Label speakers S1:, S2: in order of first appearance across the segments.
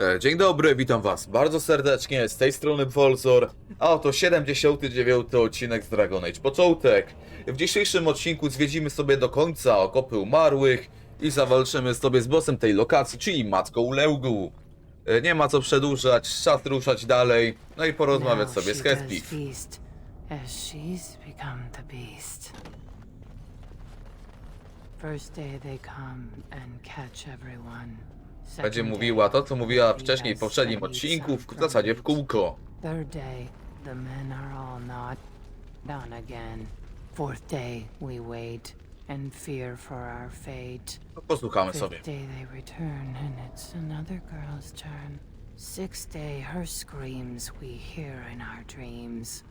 S1: E, Dzień dobry, witam was bardzo serdecznie, z tej strony Volzor, a oto 79 odcinek z Dragon Age Początek. W dzisiejszym odcinku zwiedzimy sobie do końca okopy umarłych i zawalczymy sobie z bossem tej lokacji, czyli Matką Leugu. E, Nie ma co przedłużać, czas ruszać dalej, no i porozmawiać sobie z
S2: beast. First day they come and catch everyone.
S1: Będzie mówiła to, co mówiła wcześniej w poprzednim odcinku, w zasadzie w kółko.
S2: Third day, the men are all not done again. Fourth day, we wait and fear for our fate.
S1: No, Posłuchamy sobie.
S2: Fifth day they return, and it's another girl's turn. Sixth day, her screams we hear in our dreams.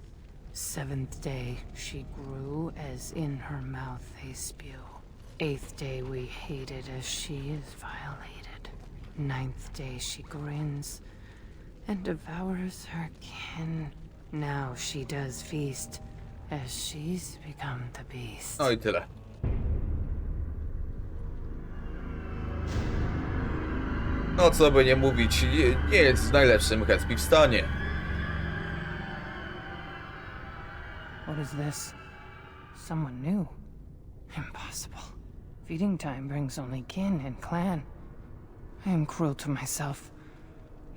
S2: Seventh day, she grew as in her mouth they spew. Eighth day, we hated as she is violated. Ninth day, she grins and devours her kin. Now she does feast as she's become the beast.
S1: No i tyle. No co by nie mówić, nie, nie jest w najlepszym Hespif stanie.
S2: What is this? Someone new? Impossible. Feeding time brings only kin and clan. I am cruel to myself.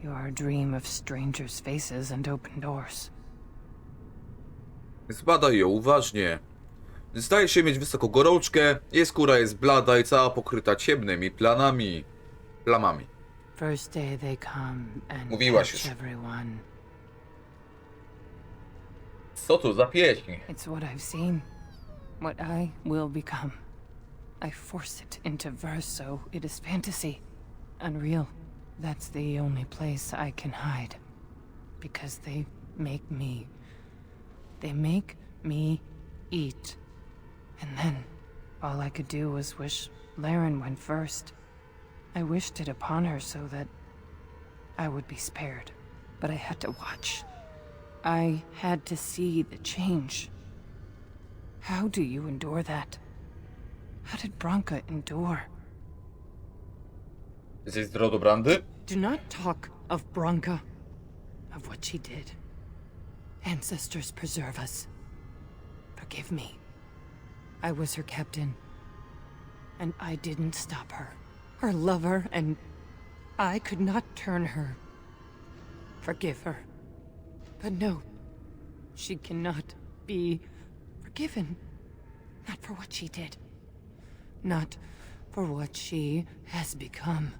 S2: You are a dream of strangers' faces and open doors.
S1: Zbadaj ją uważnie. Zdaje się mieć wysoką gorączkę, jej skóra jest blada i cała pokryta ciemnymi planami. Plamami.
S2: First day they come and
S1: Mówiłaś już.
S2: everyone.
S1: Co tu za pieśń?
S2: It's what I've seen. What I will become. I force it into verse, so it is fantasy. Unreal. That's the only place I can hide. Because they make me. They make me eat. And then, all I could do was wish Laren went first. I wished it upon her so that I would be spared. But I had to watch. I had to see the change. How do you endure that? How did Bronca endure?
S1: Rodu Brandy?
S2: Do not talk of Bronca, of what she did. Ancestors preserve us. Forgive me. I was her captain, and I didn't stop her. Her lover, and I could not turn her. Forgive her. But no, she cannot be forgiven. Not for what she did. Not for what she has become.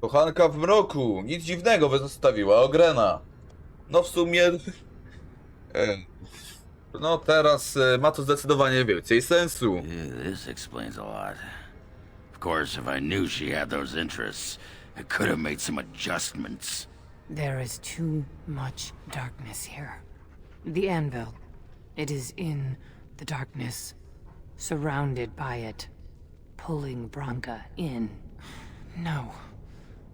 S1: Kochanka w mroku, nic dziwnego, wyzostawiła Ogrena. No w sumie... e, No teraz e, ma to zdecydowanie więcej sensu.
S3: Yeah, this explains a lot. Of course, if I knew she had those interests, I could have made some adjustments.
S2: There is too much darkness here. The anvil. It is in the darkness, surrounded by it, pulling Bronca in. No.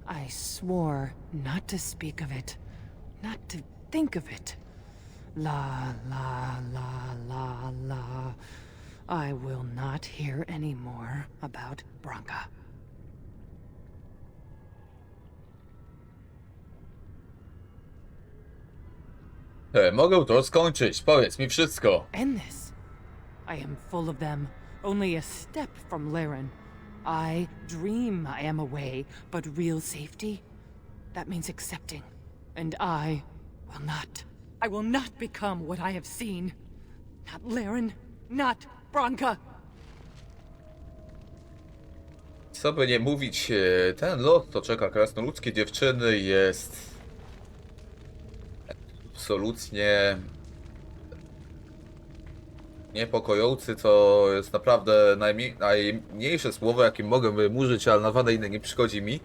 S2: I swore not to speak of it, not to think of it. La, la, la, la, la. I will not hear any more about.
S1: E, mogę to skończyć, powiedz mi wszystko.
S2: End this. I am full of them, only a step from Laren. I dream I am away, but real safety? That means accepting. And I will not. I will not become what I have seen. Not Laren, not Bronca.
S1: Co by nie mówić, ten lot, co czeka krasnoludzkie dziewczyny jest... Absolutnie... Niepokojący, co jest naprawdę najmniej, najmniejsze słowo, jakim mogę wymurzyć, ale naprawdę inne nie przychodzi mi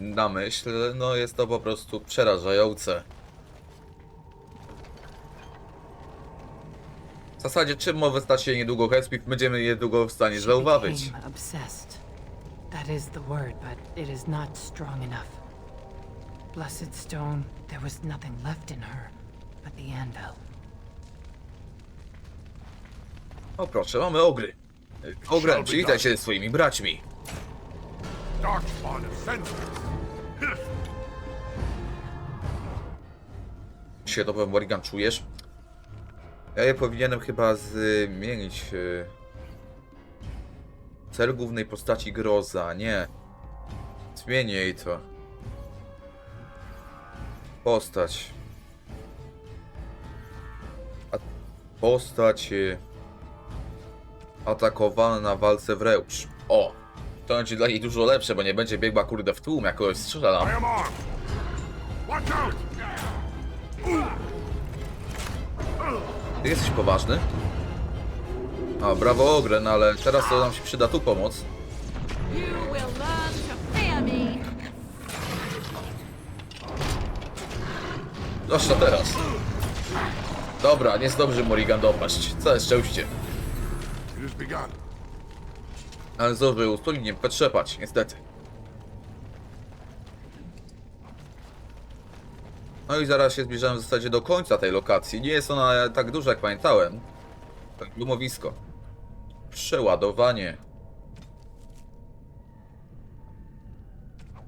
S1: na myśl. No jest to po prostu przerażające. W zasadzie czym może stać się niedługo Hespif, będziemy niedługo w stanie zauważyć.
S2: That is the word, but it is not strong enough. Blessed stone, there was nothing left in her but the anvil.
S1: O proszę, mamy ogry. Ogrem, przywitaj się ze swoimi braćmi. Się dobrze, Morrigan, czujesz? Ja je powinienem chyba zmienić. E, cel głównej postaci groza, nie. Zmienię jej to. Postać. A postać. E, atakowana na walce wręcz. O! To będzie dla niej dużo lepsze, bo nie będzie biegła kurde w tłum, jak kogoś
S4: out!
S1: Ty jesteś poważny? A, brawo Ogren, ale teraz to nam się przyda tu pomoc. Zwłaszcza teraz. Dobra, nie zdąży Morrigan dopaść. Całe szczęście.
S4: Has begun.
S1: Ale zdążył solidnie potrzepać, niestety. No i zaraz się zbliżamy w zasadzie do końca tej lokacji. Nie jest ona tak duża jak pamiętałem. Tak, Glumowisko. Przeładowanie.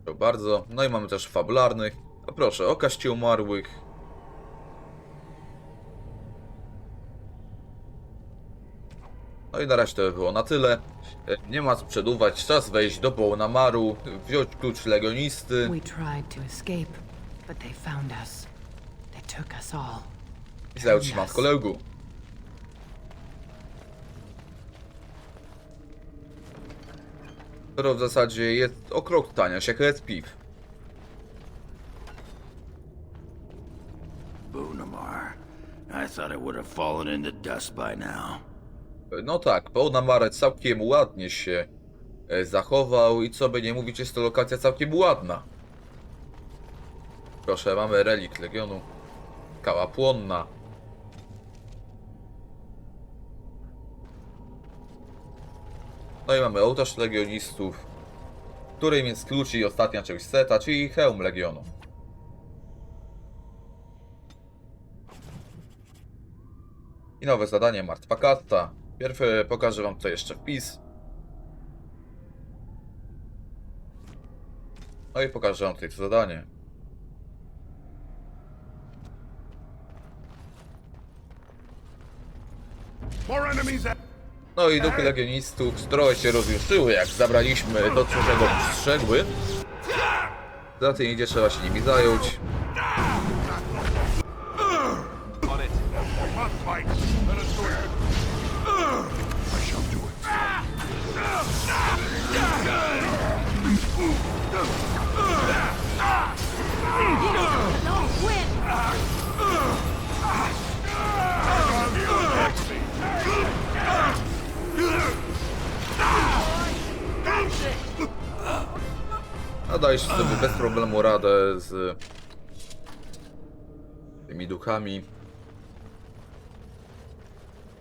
S1: To bardzo. No i mamy też fabularnych. A proszę, o kaście umarłych. No i na razie to by było na tyle. E, Nie ma co czas wejść do Bołnamaru, wziąć klucz
S2: all.
S1: i zająć się matko Leugu. Które w zasadzie jest o krok tania, jak Red Piw.
S3: Boonamar. I thought it would have fallen into dust by now.
S1: No tak, Bołnamar całkiem ładnie się e, zachował i co by nie mówić, jest to lokacja całkiem ładna. Proszę, mamy relikt Legionu. Kała płonna. No i mamy ołtarz legionistów, którym jest klucz i ostatnia część seta, czyli hełm Legionu. I nowe zadanie Martwa Karta. Pierw pokażę wam to jeszcze wpis. No i pokażę wam tutaj to zadanie. No i duchy legionistów trochę się rozjuszyły, jak zabraliśmy to, czego strzegły. Za tym idzie, trzeba się nimi zająć. Dajesz sobie bez problemu radę z tymi duchami.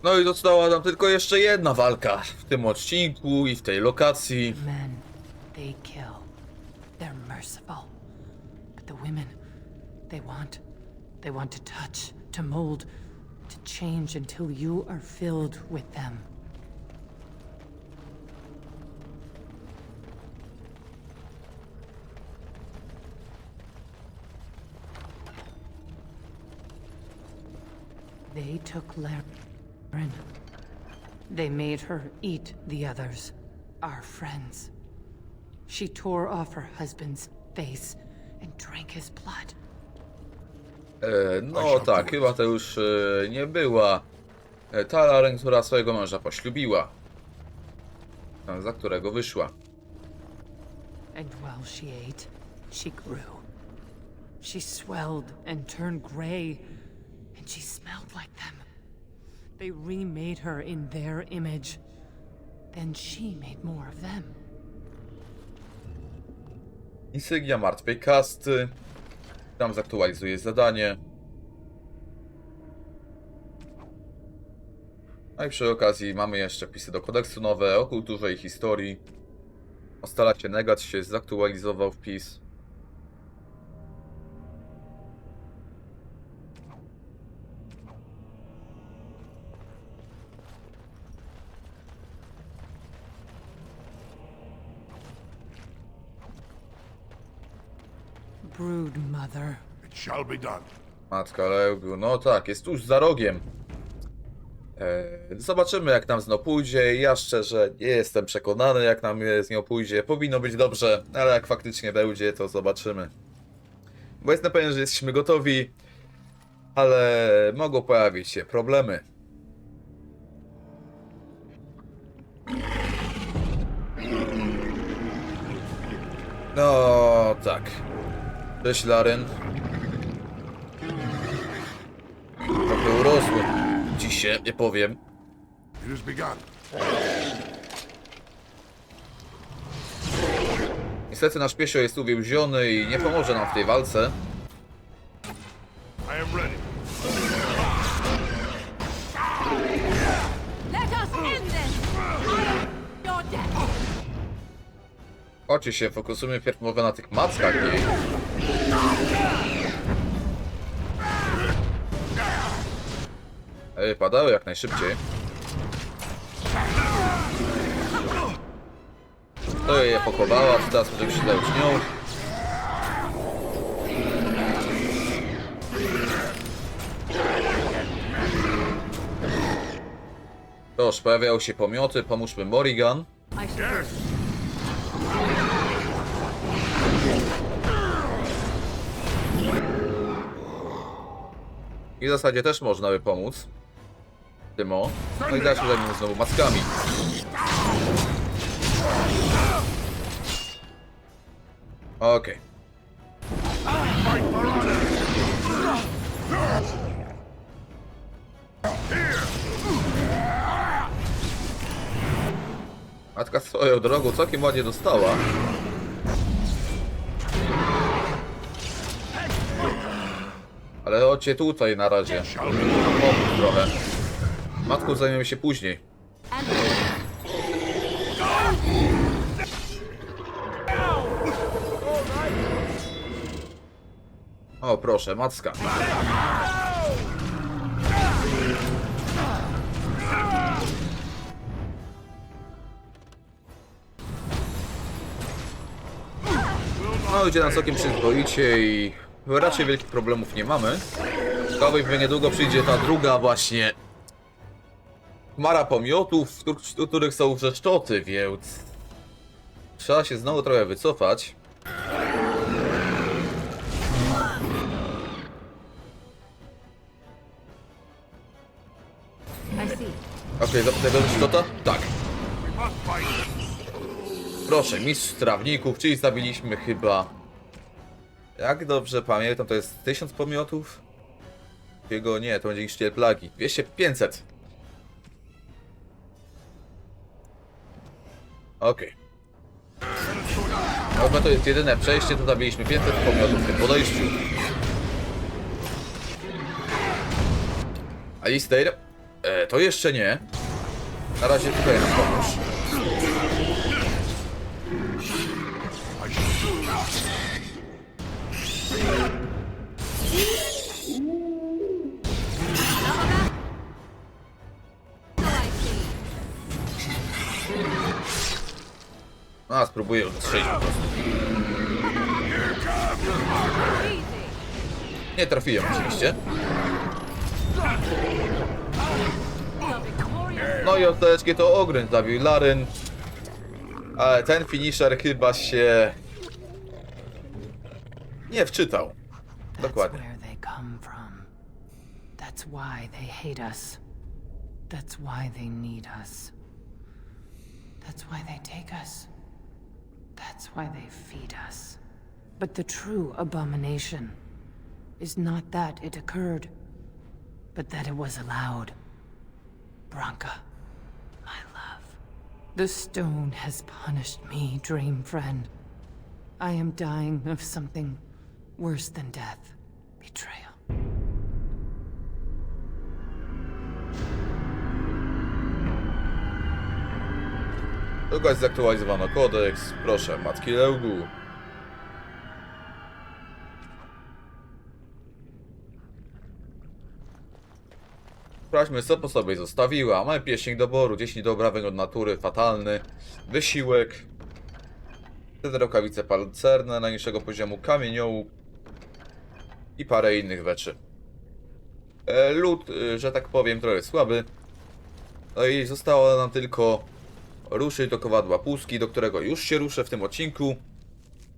S1: No i została nam tylko jeszcze jedna walka w tym odcinku i w tej lokacji.
S2: Men, they kill. They're merciful. But the women, they want. They want to touch, to mold, to change until you are filled with them. They took Laren. They made her eat the others, our friends. She tore off her husband's face and drank his blood.
S1: E, no tak, chyba to już e, nie była e, Talaren, która swojego męża poślubiła. Za którego wyszła.
S2: And while she ate, she grew. She swelled and turned gray, and she smelled like them. They remade her in their image. Then she made more of them.
S1: Insygnia martwej kasty. Tam zaktualizuję zadanie. No i przy okazji mamy jeszcze wpisy do kodeksu nowe o kulturze i historii. Ostalacie Negat się zaktualizował wpis.
S2: Brood mother.
S4: It shall be done.
S1: Matka Leugu, no tak, jest tuż za rogiem. E, zobaczymy jak nam z nią pójdzie. Ja szczerze nie jestem przekonany jak nam z nią pójdzie. Powinno być dobrze, ale jak faktycznie będzie, to zobaczymy. Bo jestem pewien, że jesteśmy gotowi, ale mogą pojawić się problemy. Cześć Laryn. Trochę urosły. Dzisiaj nie powiem.
S4: Begun.
S1: Niestety nasz piesio jest uwięziony i nie pomoże nam w tej walce.
S4: I am ready.
S1: Chodźcie się, fokusujmy pierw może na tych mackach jej. Ej, padały jak najszybciej. To je pochowała, teraz możemy się zająć nią. Toż, pojawiają się pomioty, pomóżmy Morrigan.
S4: Yes.
S1: I w zasadzie też można by pomóc. Tymo. No i zaraz się zajmiemy znowu maskami. Okej.
S4: Honor.
S1: Matka swoją drogą całkiem ładnie dostała. Chodźcie tutaj na razie. Pomóż trochę. Matką zajmiemy się później. O, proszę, macka. No, idzie nam całkiem przyzwoicie i raczej wielkich problemów nie mamy. Ciekawe, że niedługo przyjdzie ta druga właśnie chmara pomiotów, w których- są wrzeszczoty, więc trzeba się znowu trochę wycofać. Okej, okay, tego istota? Tak. Proszę, mistrz trawników, czyli zabiliśmy chyba... Jak dobrze pamiętam, to jest 1000 pomiotów? Jego nie, to będzie niszczyciel plagi. 200, 500. Okej. Dobra, to jest jedyne przejście, to zabiliśmy 500 pomiotów w tym podejściu. Alistair? E, to jeszcze nie. Na razie tutaj nam pomóż. Spróbuję strzelić po prostu. Nie trafiłem oczywiście. No i ostatecznie to Ogryn zabił Laryn. Ale ten finisher chyba się... Nie wczytał. Dokładnie.
S2: That's why they hate us. That's why they need us. That's why they take us. That's why they feed us. But the true abomination is not that it occurred, but that it was allowed. Branka, my love. The stone has punished me, dream friend. I am dying of something worse than death betrayal.
S1: Długo zaktualizowano kodeks. Proszę, Matki Leugu. Sprawdźmy, co po sobie zostawiła. Mamy pieśń doboru, 10 dobrawek od natury, fatalny, wysiłek, wtedy rękawice pancerne najniższego poziomu, kamieniołów i parę innych rzeczy. E, lód, e, że tak powiem, trochę słaby. No i zostało nam tylko ruszyć do kowadła pustki, do którego już się ruszę w tym odcinku.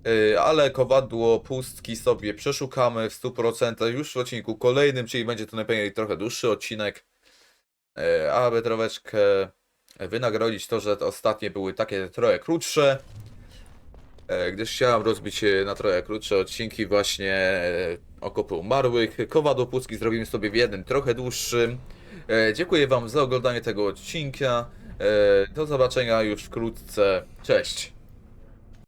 S1: E, ale kowadło pustki sobie przeszukamy w 100% już w odcinku kolejnym, czyli będzie to najpewniej trochę dłuższy odcinek. E, aby troszeczkę wynagrodzić to, że te ostatnie były takie trochę krótsze. E, gdyż chciałem rozbić na trochę krótsze odcinki właśnie Okopy Umarłych. Kowadło Płucki zrobimy sobie w jednym trochę dłuższym. Dziękuję Wam za oglądanie tego odcinka. E, do zobaczenia już wkrótce. Cześć!